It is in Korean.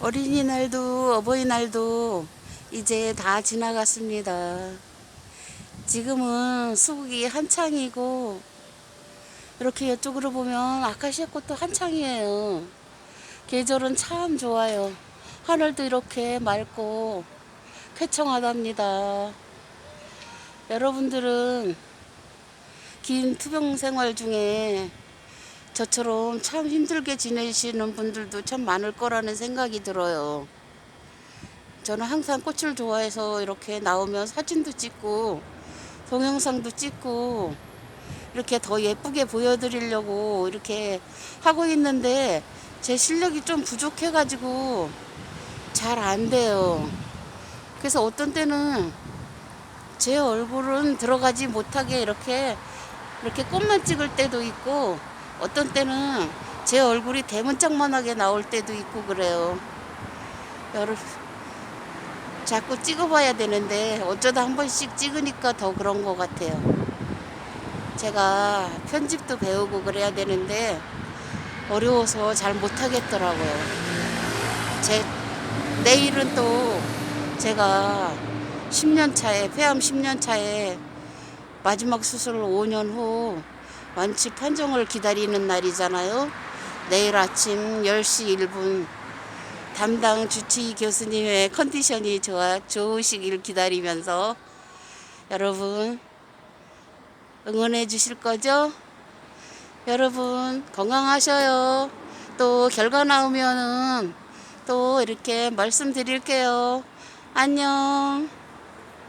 어린이날도 어버이날도 이제 다 지나갔습니다. 지금은 수국이 한창이고 이렇게 이쪽으로 보면 아카시아 꽃도 한창이에요. 계절은 참 좋아요. 하늘도 이렇게 맑고 쾌청하답니다. 여러분들은 긴 투병 생활 중에 저처럼 참 힘들게 지내시는 분들도 참 많을 거라는 생각이 들어요. 저는 항상 꽃을 좋아해서 이렇게 나오면 사진도 찍고 동영상도 찍고 이렇게 더 예쁘게 보여드리려고 이렇게 하고 있는데 제 실력이 좀 부족해가지고 잘 안 돼요. 그래서 어떤 때는 제 얼굴은 들어가지 못하게 이렇게 이렇게 꽃만 찍을 때도 있고 어떤 때는 제 얼굴이 대문짝만하게 나올 때도 있고 그래요. 여러분 자꾸 찍어봐야 되는데 어쩌다 한 번씩 찍으니까 더 그런 것 같아요. 제가 편집도 배우고 그래야 되는데 어려워서 잘 못하겠더라고요. 제 내일은 또 제가 10년 차에 폐암 10년 차에 마지막 수술을 5년 후 완치 판정을 기다리는 날이잖아요. 내일 아침 10시 1분 담당 주치의 교수님의 컨디션이 좋아, 좋으시길 기다리면서 여러분 응원해 주실 거죠? 여러분 건강하셔요. 또 결과 나오면은 또 이렇게 말씀드릴게요. 안녕.